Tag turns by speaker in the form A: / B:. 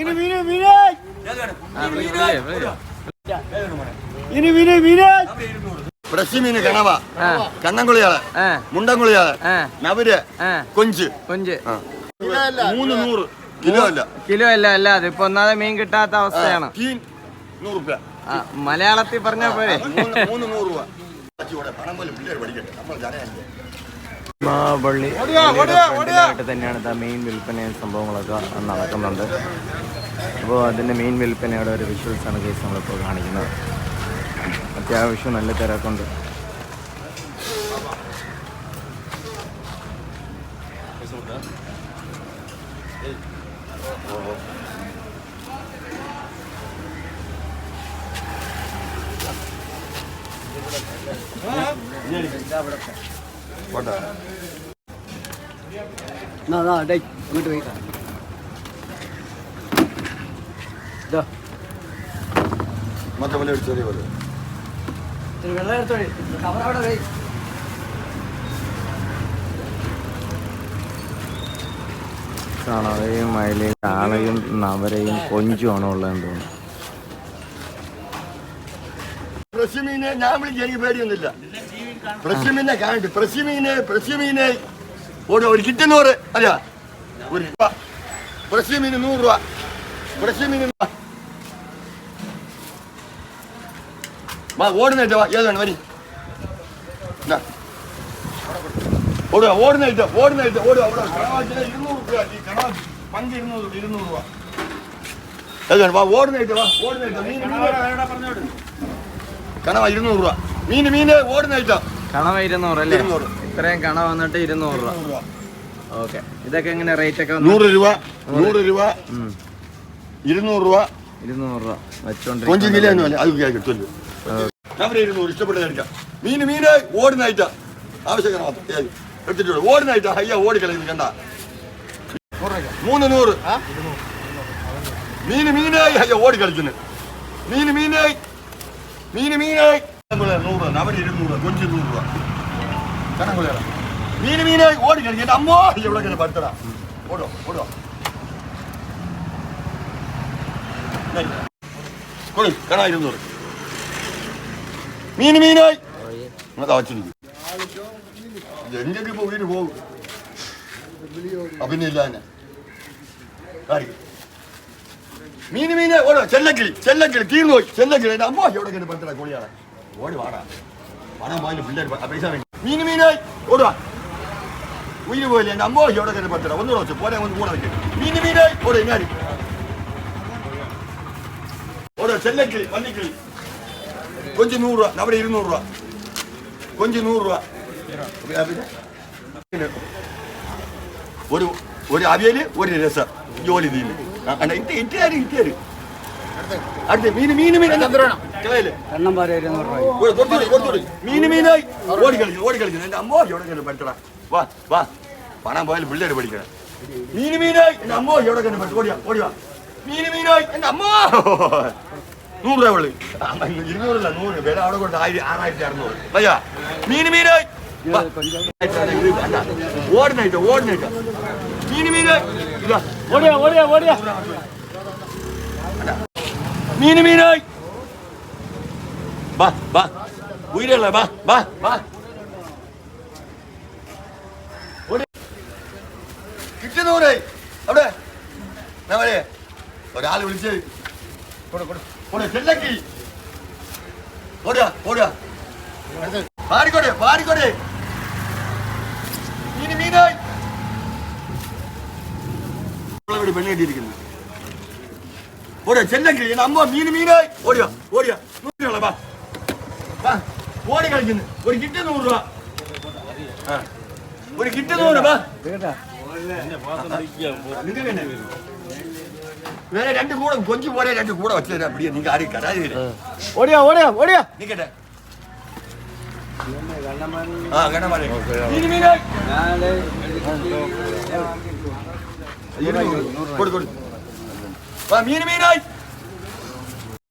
A: മീന് മീന് മീന്
B: ആ, വിളി, വിളി, വിളി.
A: മീന് മീന് മീന്
C: ഫ്രഷ് കണവ കണ്ണൻകുളിയാൾ
B: മുണ്ടൻകുളിയാൾ
C: നവര് കൊഞ്ച്.
B: കൊഞ്ച്.
C: മൂന്ന് നൂറ്. കിലോ അല്ല.
B: കിലോ അല്ല അല്ല. അതിപ്പോ ഒന്നാതെ മീൻ കിട്ടാത്ത അവസ്ഥയാണ്. മലയാളത്തിൽ പറഞ്ഞ പോരെ.
C: മൂന്ന് നൂറ് രൂപ. പണം പോലെ പിള്ളേർ പഠിക്കട്ടെ. നമ്മൾ ജനയല്ലേ
B: പള്ളിയുടെ തന്നെയാണ് ഇതാ മെയിൻ വിൽപ്പന സംഭവങ്ങളൊക്കെ നടക്കുന്നുണ്ട്. അപ്പോൾ അതിന്റെ മെയിൻ വിൽപ്പനയുടെ ഒരു വിഷ്വൽസ് ആണ് കേസ് നമ്മളിപ്പോൾ കാണിക്കുന്നത്. അത്യാവശ്യം നല്ല തിരക്കുണ്ട്.
C: പോട്ടെ.
A: നാ നാ ഡേയ് ഇങ്ങോട്ട് പോയി. ഇതാ.
C: മറ്റേ പോലെ ചെറിയ പോലെ.
A: വെള്ളം എടുത്തോളി കവർ അവിടെ വെയ്.
B: കണവയും അയലയും കാളയും നവരയും കൊഞ്ചുമാണ് ഉള്ളതെന്ന് തോന്നുന്നു.
C: ഫ്രഷ് മീനെ ഞാൻ വിളിക്കാൻ എനിക്ക് പേടിയൊന്നുമില്ല. ഫ്രഷ് കാണണ്ട് പ്രസ്യമീനെ പ്രസ്യമീനെ മീന് ഒരു ഒരു കിറ്റ് നൂറ് അല്ല ഒരു രൂപ. പ്രസ്യമീന് മീന് നൂറ് രൂപ. പ്രസ്യമീന് വാ ഓടുന്നേറ്റ വാ ഏതാണ് വരി. ഓടുക ഓടുന്നേറ്റ ഓടുന്നേറ്റ ഓടുക ഓടുക. കണവാച്ചിന് ഇരുന്നൂറ് രൂപ ഈ കണവാച്ചി പങ്ക് ഇരുന്നൂറ് രൂപ ഇരുന്നൂറ് രൂപ. ഏതാണ് വാ ഓടുന്നേറ്റ വാ മീൻ കണവ ഇരുന്നൂറ് രൂപ. മീന് മീന് ഓടുന്ന ഐറ്റം
B: കണവ ഇരുന്നൂറ് അല്ലേ?
C: ഇരുന്നൂറ്.
B: ഇത്രയും കണവ വന്നിട്ട് ഇരുന്നൂറ് രൂപ. ഓക്കെ. ഇതൊക്കെ എങ്ങനെ റേറ്റ് ഒക്കെ?
C: നൂറ് രൂപ നൂറ്. രൂപ. ഇരുന്നൂറ് രൂപ.
B: ഇരുന്നൂറ് രൂപ
C: കൊഞ്ച്
B: വെച്ചോണ്ടിരിക്കുന്നത്
C: കിലോ അത് കിട്ടുമല്ലോ ഇരുന്നൂറ് എടുക്കാം ഓടുന്ന ഐറ്റം ആവശ്യക്കാണ് മാത്രം. ഓടുന്ന ഐറ്റം കണ്ട. മൂന്ന് നൂറ്. മീന് മീനായി ഹയ്യ ഓടി കളിക്കുന്നു. മീന് മീനായി. മീന് മീനായി. നൂറ് നൂറ് രൂപ. ഓടി കിടന്ന് പടുത്തടാ വീട് പോകും അഭിനയില്ല തന്നെ മീന് ഓടോ. ചെല്ലക്കിളി ചെല്ലക്കിളി തീർന്നു പോയി. ചെല്ലക്കിളി എന്റെ അമ്മ എവിടെ പറ്റണ കോഴിയാണ് ഓടി വാടാ. പണം വാങ്ങി പിള്ളേർ പൈസ മീന് മീനായി. ഓടുവാ. ഉയിര് പോയില്ലേ? എന്റെ അമ്മ എവിടെ കണ്ട് പറ്റണ ഒന്നുകൂടെ വെച്ചു. ഒന്ന് കൂടെ വെക്കും മീന് മീനായി. ഓടോ ചെല്ലക്കിളി വന്നിക്കിളി കൊഞ്ച് നൂറ് രൂപ. അവിടെ രൂപ. കൊഞ്ച് നൂറ് രൂപ. ഒരു ഒരു അവിയൽ ഒരു രസം. ജോലി തീരുന്നു ഇട്ട് ഇട്ടുകാര് ഇട്ടുകാര് അടുത്ത മീന് മീന് മീൻ കളയിൽ പണം പോയാലും പിള്ളേര് പഠിക്കണം മീന് മീനായി. എന്റെ അമ്മോ എവിടെ കണ്ട് പറ്റും ഓടിയാ ഓടിയാ മീന് മീനായി. എന്റെ അമ്മോ നൂറ് രൂപ ഉള്ളു. ഇരുന്നൂറല്ല നൂറ്. വില അവിടെ കൊണ്ട് ആയിരം ആറായിരത്തി അറുന്നൂറ്. അയ്യാ മീന് മീനായി. ഓടിനായിട്ട് ഓടിനായിട്ട് മീന് മീനായി.
A: ഓടിയാ ഓടിയാ ഓടിയാ
C: മീന് മീനായി. വാ വാ ഉയരല്ല വാ വാ വാ. കിട്ടുന്നവരെ അവിടെ. നമ്മളെ ഒരാൾ വിളിച്ച്. ചെല്ലക്കി. ഓടുക ഓടുക. പാടിക്കോട്ടെ പാടിക്കോട്ടെ മീന് മീനായി. ഇവിടെ പെണ്ണ് കെട്ടിയിരിക്കുന്നു. ഓടിയ ചെല്ലക്കി. അമ്മ മീന് മീനായി. ഓടിയ ഓടിയ നൂറ് വാ വാ. ഓടി കളിക്കുന്നു. ഒരു കിറ്റ് നൂറ് രൂപ. ഒരു കിറ്റ് നൂറ് രൂപ. വേറെ രണ്ട് കൂടെ കൊഞ്ചി പോലെ രണ്ട് കൂടെ വെച്ചു തരാം. പിടിയ നിങ്ങൾക്ക് ആരും കരാതി
A: ഓടിയാ ഓടിയാ ഓടിയാ.
C: നിക്കട്ടെ ആ വാ മീന് മീനായി.